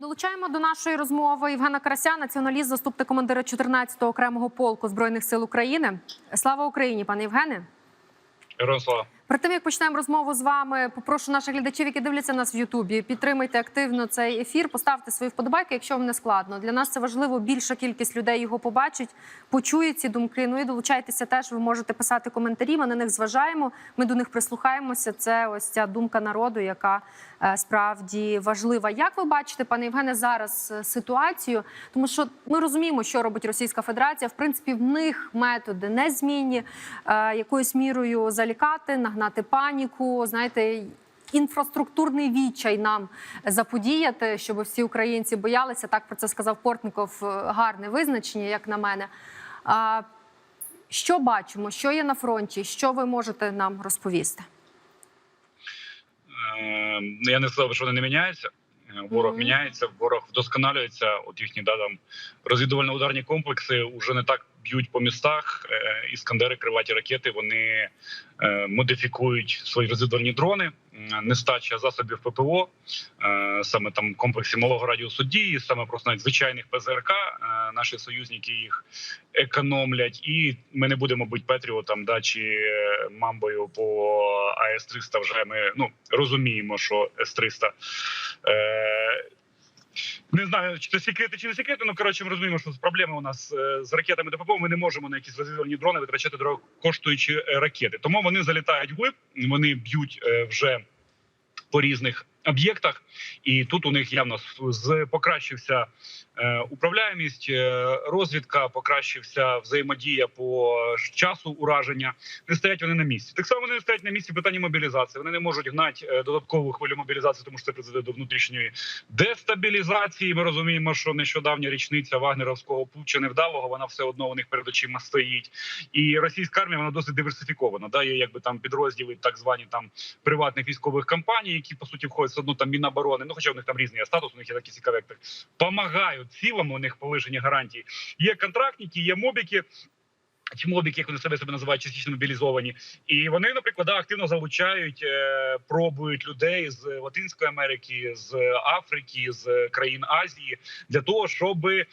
Долучаємо до нашої розмови Євгена Карася, націоналіст, заступник командира 14-го окремого полку збройних сил України. Слава Україні, пане Євгене. Героям слава. Перед тим як почнемо розмову з вами, попрошу наших глядачів, які дивляться нас в Ютубі, підтримайте активно цей ефір, поставте свої вподобайки, якщо вам не складно. Для нас це важливо. Більша кількість людей його побачить, почують ці думки. Ну і долучайтеся теж. Ви можете писати коментарі. Ми на них зважаємо. Ми до них прислухаємося. Це ось ця думка народу, яка е, справді важлива. Як ви бачите, пане Євгене, зараз е, ситуацію? Тому що ми розуміємо, що робить Російська Федерація. В принципі, в них методи незмінні, е, якоюсь мірою залікати, паніку. Знаєте, інфраструктурний відчай нам заподіяти, щоб всі українці боялися. Так про це сказав Портников. Е, Гарне визначення, як на мене. А, що бачимо? Що є на фронті? Що ви можете нам розповісти? Е, Я не сказав, що вони не міняються. Е, Ворог Мгм. міняється, ворог вдосконалюється. От їхні да, там розвідувально-ударні комплекси вже не так б'ють по містах. Е, Іскандери, криваті ракети. Вони е, модифікують свої розвідувальні дрони. Нестача засобів ППО, саме там комплексі малого радіусу дії, саме просто навіть звичайних ПЗРК. Наші союзники їх економлять, і ми не будемо бути Петріотом, да чи мамбою по АС 300 Вже ми ну розуміємо, що С 300 Е, не знаю, чи це секрети, чи не секрети. Ну коротше, ми розуміємо, що проблеми у нас е, з ракетами ДПП. Ми не можемо на якісь розвідувальні дрони витрачати дорогокоштуючі е, ракети. Тому вони залітають вглиб, вони б'ють е, вже по різних об'єктах, і тут у них явно з- покращився е, управляємість, е, розвідка, покращився взаємодія по часу ураження. Не стоять вони на місці. Так само вони не стоять на місці питання мобілізації. Вони не можуть гнати е, додаткову хвилю мобілізації, тому що це призведе до внутрішньої дестабілізації. Ми розуміємо, що нещодавня річниця вагнеровського путча невдалого. Вона все одно у них перед очима стоїть. І російська армія вона досить диверсифікована. Да, є якби там підрозділи, так звані там приватних військових компаній, які по суті входять одно там міноборони. Ну хоча в них там різний статус, у них є такі цікаві, помагають цілому. У них полишені гарантії. Є контрактники, є мобіки. Чи як вони себе себе називають, частично мобілізовані, і вони, наприклад, активно залучають, е, пробують людей з Латинської Америки, з Африки, з країн Азії для того, щоб е,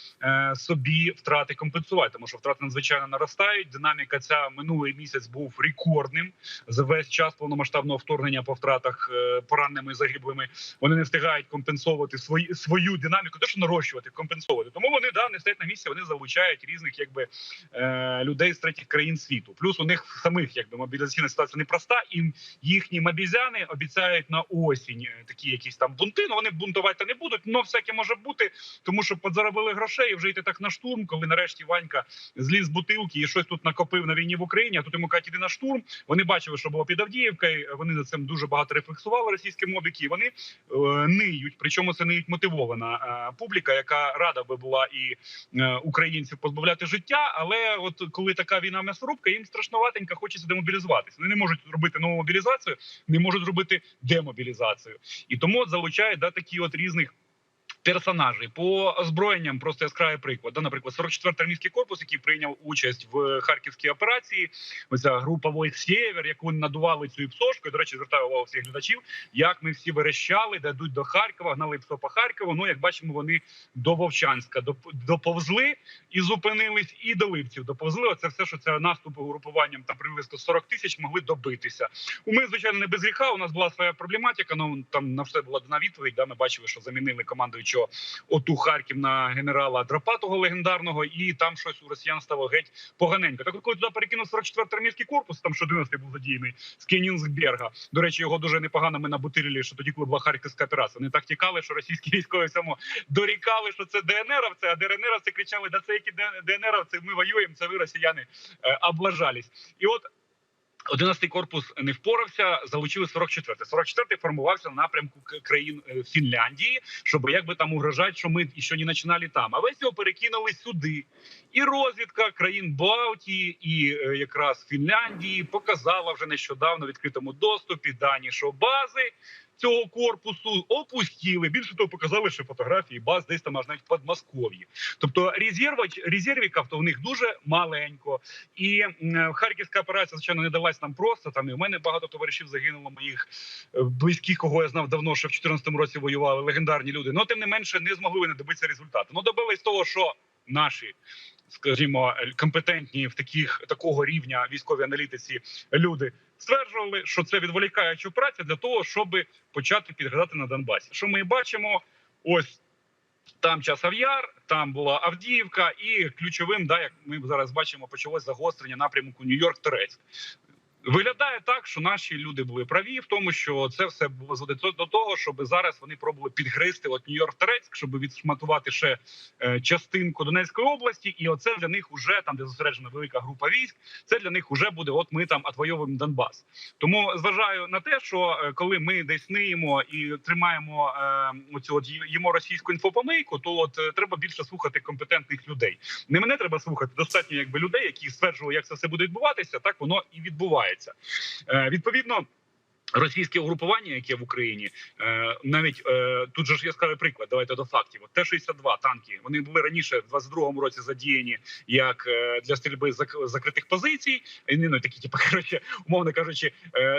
собі втрати компенсувати, тому що втрати надзвичайно наростають. Динаміка ця минулий місяць був рекордним за весь час повномасштабного вторгнення по втратах е, пораненими і загиблими. Вони не встигають компенсувати свої свою динаміку, то що нарощувати, компенсувати. Тому вони да не стоять на місці. Вони залучають різних, якби е, людей з третіх країн світу. Плюс у них самих якби мобілізаційна ситуація непроста. І їхні мобізяни обіцяють на осінь е, такі якісь там бунти. Ну вони бунтувати не будуть. але всяке може бути, тому що подзаробили грошей і вже йти так на штурм, коли нарешті Ванька зліз з бутилки і щось тут накопив на війні в Україні. А тут йому кажуть, іди на штурм. Вони бачили, що було під Авдіївкою. Вони за цим дуже багато рефлексували російські мобіки. Вони е, ниють. Причому це ниють мотивована е, публіка, яка рада би була і е, українців позбавляти життя. Але от коли така війна м'ясорубка, їм страшноватенько хочеться демобілізуватися. Вони не можуть зробити нову мобілізацію, не можуть зробити демобілізацію, і тому залучають да такі от різних. Персонажі по озброєнням просто яскравий приклад. Да, наприклад, 44-й армійський корпус, який прийняв участь в харківській операції. Оця група войск Сєвєр, яку надували цю псошку. До речі, звертаю увагу всіх глядачів. Як ми всі верещали, де йдуть до Харкова, гнали псо по Харкову. Ну як бачимо, вони до Вовчанська доп- доповзли і зупинились, і до Липців доповзли. Оце все, що це наступ угрупуванням там приблизно 40 тисяч могли добитися. У ми звичайно не без гріха. У нас була своя проблематика. Ну там на все була дана відповідь. Да, ми бачили, що замінили командуючого оту Харків на генерала Драпатого легендарного, і там щось у росіян стало геть поганенько. Так коли туди перекинув 44-й армійський корпус, там що 11-й був задіяний з Кенінсберга. До речі, його дуже непогано ми набутирили, що тоді, коли була харківська операція. Вони так тікали, що російські військові всьому дорікали, що це ДНРовці, а ДНРовці кричали: да це які ДНРовці, ми воюємо, це ви росіяни е, облажались. І от 11-й корпус не впорався, залучили 44-й. 44-й формувався на напрямку країн е, Фінляндії, щоб якби там угрожати, що ми ще не починали там. А весь його перекинули сюди. І розвідка країн Балтії і е, якраз Фінляндії показала вже нещодавно відкритому доступі дані, що бази цього корпусу опустили. Більше того, показали, що фотографії баз десь там аж навіть в Подмосков'ї. Тобто резервіків то в них дуже маленько. І харківська операція, звичайно, не далась нам просто. Там і в мене багато товаришів загинуло моїх е, близьких, кого я знав давно, що в 2014 році воювали легендарні люди. Ну тим не менше не змогли вони добитися результату. Ну добились того, що наші. Скажімо, компетентні в таких такого рівня військовій аналітиці люди стверджували, що це відволікаюча праця для того, щоб почати підгадати на Донбасі. Що ми бачимо? Ось там часов яр, там була Авдіївка, і ключовим, да, як ми зараз бачимо, почалось загострення напрямку Нью-Йорк Терецьк. Виглядає так, що наші люди були праві в тому, що це все було зводить до того, щоб зараз вони пробували підгризти от Нью-Йорк Терецьк, щоб відшматувати ще е, частинку Донецької області, і оце для них уже там, де зосереджена велика група військ. Це для них уже буде. От ми там отвоюємо Донбас. Тому зважаю на те, що е, коли ми десь ниємо і тримаємо е, оцю от їмо російську інфопомийку, то от е, треба більше слухати компетентних людей. Не мене треба слухати, достатньо якби людей, які стверджували, як це все буде відбуватися. Так воно і відбувається. Е, відповідно. Російське угрупування, яке в Україні, е, навіть е, тут же ж яскравий приклад. Давайте до фактів. От Т-62 танки. Вони були раніше в 22-му році задіяні як е, для стрільби з зак- закритих позицій. І, ну, такі, типу, коротше, умовно кажучи,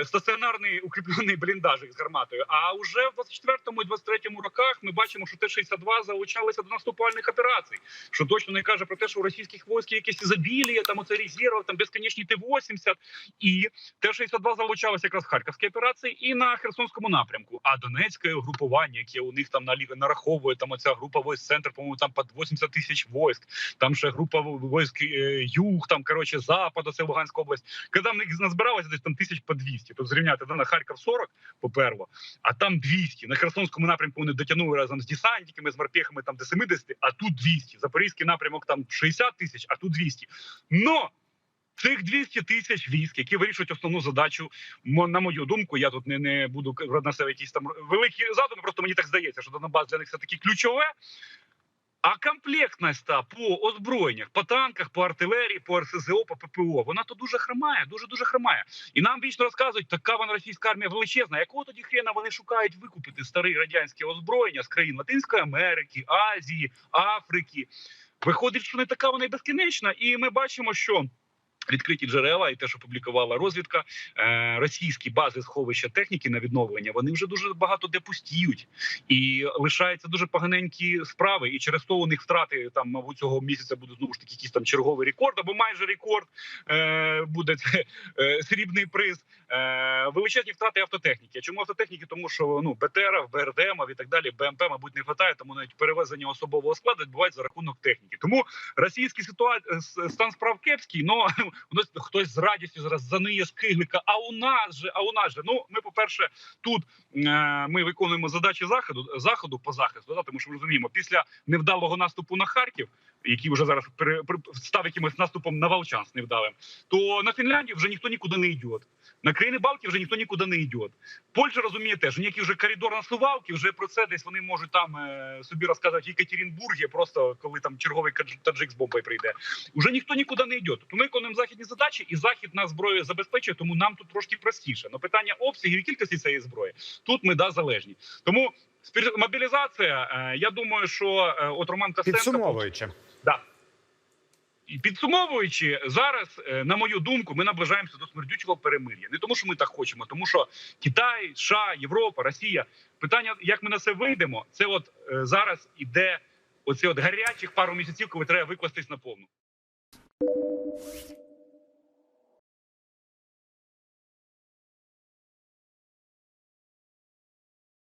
стаціонарний укріплений бліндажик з гарматою. А вже в 24-му і 23-му роках ми бачимо, що Т-62 залучалися до наступальних операцій. Що точно не каже про те, що у російських військ є якесь ізобілія, там оце резерв, там безконечні Т-80. І Т-62 залучалося якраз в Харківській операції і на Херсонському напрямку. А Донецьке угрупування, яке у них там нараховує, там оця група войск центр, по-моєму, там під 80 тисяч войск. Там ще група войск е, юг, там коротше запад, оце Луганська область. Коли них назбиралося десь там тисяч по 200. Тобто зрівняти на Харків 40, по-перво, а там 200. На Херсонському напрямку вони дотягнули разом з десантниками, з морпехами там до 70, а тут 200. Запорізький напрямок там 60 тисяч, а тут 200. Но Цих 200 тисяч військ, які вирішують основну задачу, на мою думку, я тут не, не буду себе якісь там великі задуми, просто мені так здається, що Донбас для них все таки ключове. А комплектність та по озброєннях, по танках, по артилерії, по РСЗО, по ППО, вона то дуже хромає, дуже дуже хромає. І нам вічно розказують, така вона російська армія величезна. Якого тоді хрена вони шукають викупити старе радянське озброєння з країн Латинської Америки, Азії, Африки? Виходить, що не така вона і безкінечна, і ми бачимо, що. Відкриті джерела і те, що публікувала розвідка, е, російські бази сховища техніки на відновлення, вони вже дуже багато де пустіють і лишаються дуже поганенькі справи. І через то у них втрати там мабуть цього місяця буде знову ж таки якийсь там черговий рекорд, або майже рекорд е, буде е, срібний приз. Величезні втрати автотехніки. Чому автотехніки? Тому що ну БТР, БРДМ і так далі, БМП, мабуть, не вистачає, тому навіть перевезення особового складу відбувається за рахунок техніки. Тому російський ситуа... стан справ кепський, но у нас хтось з радістю зараз заниє з киглика. А у нас же, а у нас же. Ну ми, по перше, тут е, ми виконуємо задачі заходу заходу по захисту. Да, тому що ми розуміємо, після невдалого наступу на Харків, який вже зараз став якимось наступом на Волчанськ невдалим, то на Фінляндію вже ніхто нікуди не йде. На країни Балтії вже ніхто нікуди не йде. Польща розуміє теж, ніякий вже коридор на Сувалки, вже про це десь вони можуть там е, собі розказувати в Єкатеринбургі, просто коли там черговий таджик з бомбою прийде. Уже ніхто нікуди не йде. Тобто ми виконуємо західні задачі, і захід нас зброєю забезпечує, тому нам тут трошки простіше. Но питання обсягів і кількості цієї зброї тут ми да залежні. Тому мобілізація. е, я думаю, що е, от Роман Костенко Підсумовуючи, Да. І підсумовуючи, зараз, е, на мою думку, ми наближаємося до смердючого перемир'я. Не тому, що ми так хочемо, тому що Китай, США, Європа, Росія. Питання, як ми на це вийдемо, це от зараз іде оці от гарячих пару місяців, коли треба викластись на повну.